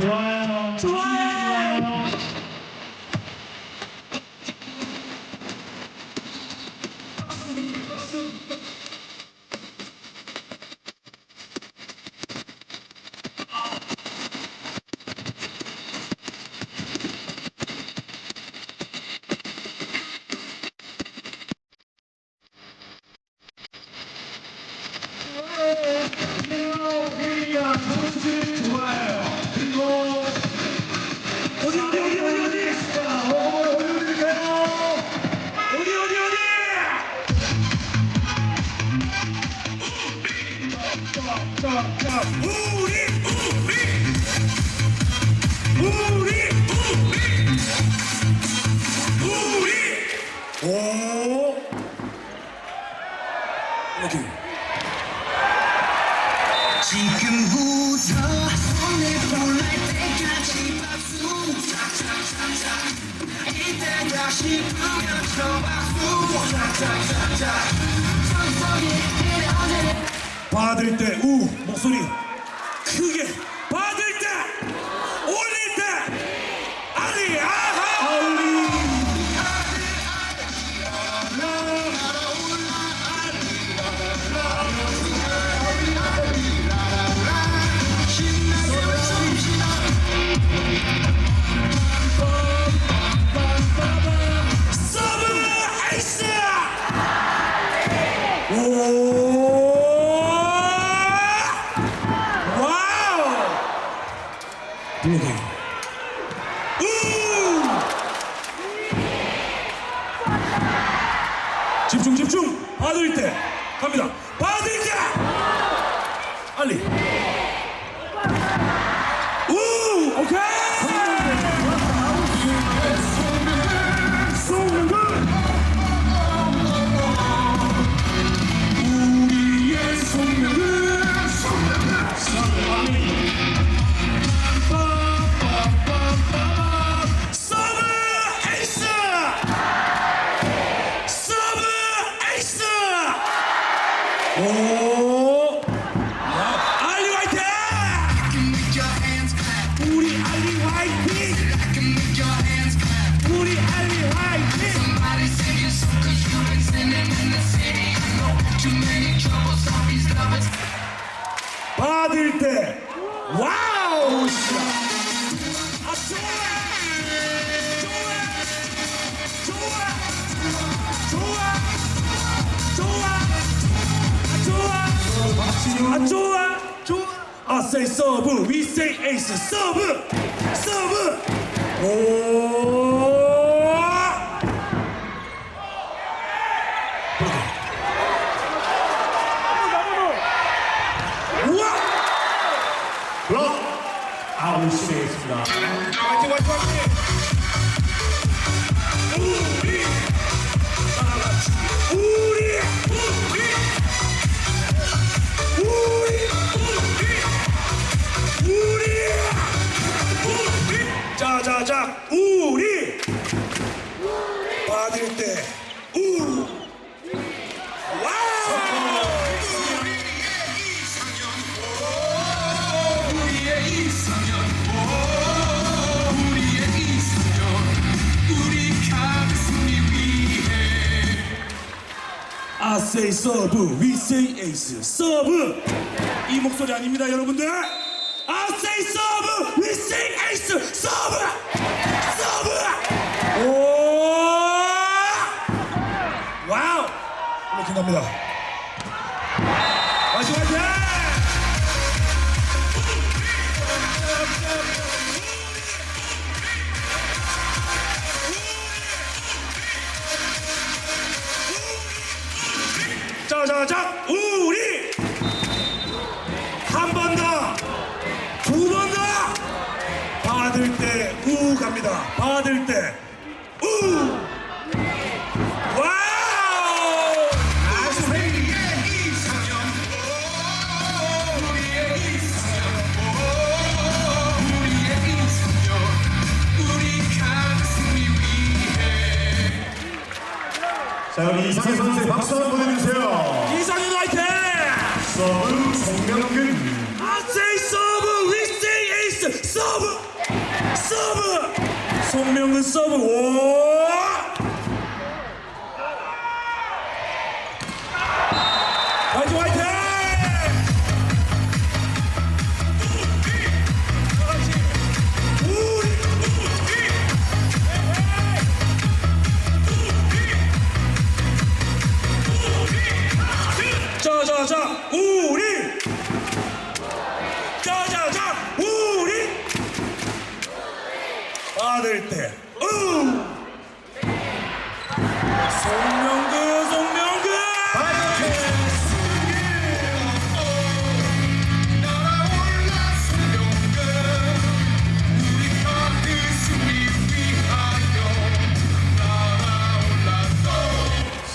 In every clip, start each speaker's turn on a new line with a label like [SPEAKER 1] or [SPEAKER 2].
[SPEAKER 1] One. 자, 우리, 우리. 이렇게.
[SPEAKER 2] 지금부터 저 박수
[SPEAKER 1] 받을 때우 목소리 크게 받을 때 갑니다 받을 때 와우! 아! 좋아! 좋아! 아! say 서브 we say ace 서브! 서브! 오 우와
[SPEAKER 3] 블록 아웃
[SPEAKER 1] say 서브, we say ace. 서브. 이 목소리 아닙니다, 여러분들. I say 서브, we say ace. 서브. 서브. 오. 와우. 이렇게 갑니다. 자자 자, 우리
[SPEAKER 3] 이상현 선수의 박수 한번 보내주세요.
[SPEAKER 1] 이상현 화이팅
[SPEAKER 3] 서브 송명근.
[SPEAKER 1] I say 서브 we say ace 서브 서브 송명근 서브 오 받을 때 응!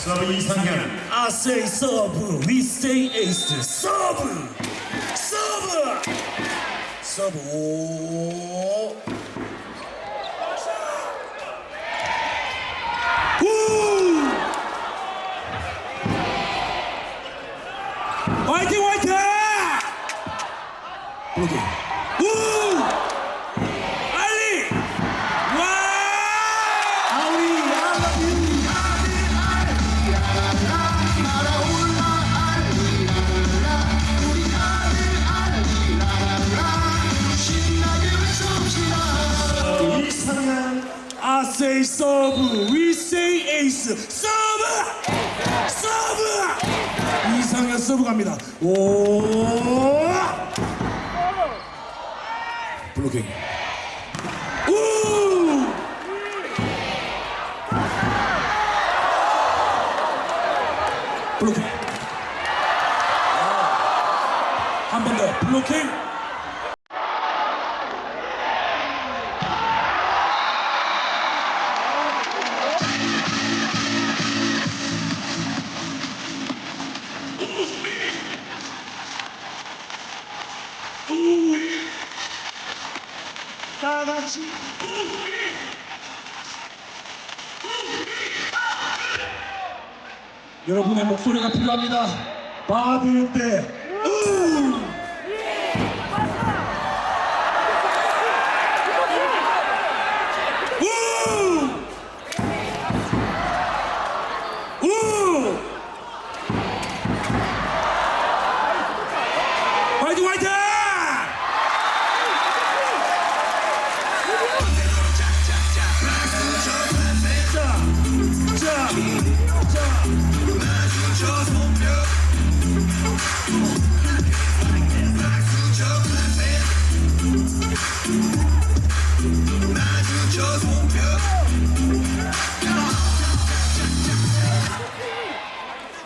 [SPEAKER 1] 송명근 이상현 I say 서브, we say ace. 서브! 서브! 서브! 오. I say serve, we say ace. serve! serve! 이상한 서브 갑니다. 오! 블로킹. 우! 블로킹. 한 번 더. 블로킹. 여러분의 목소리가 필요합니다. 때. 우! 우! 우!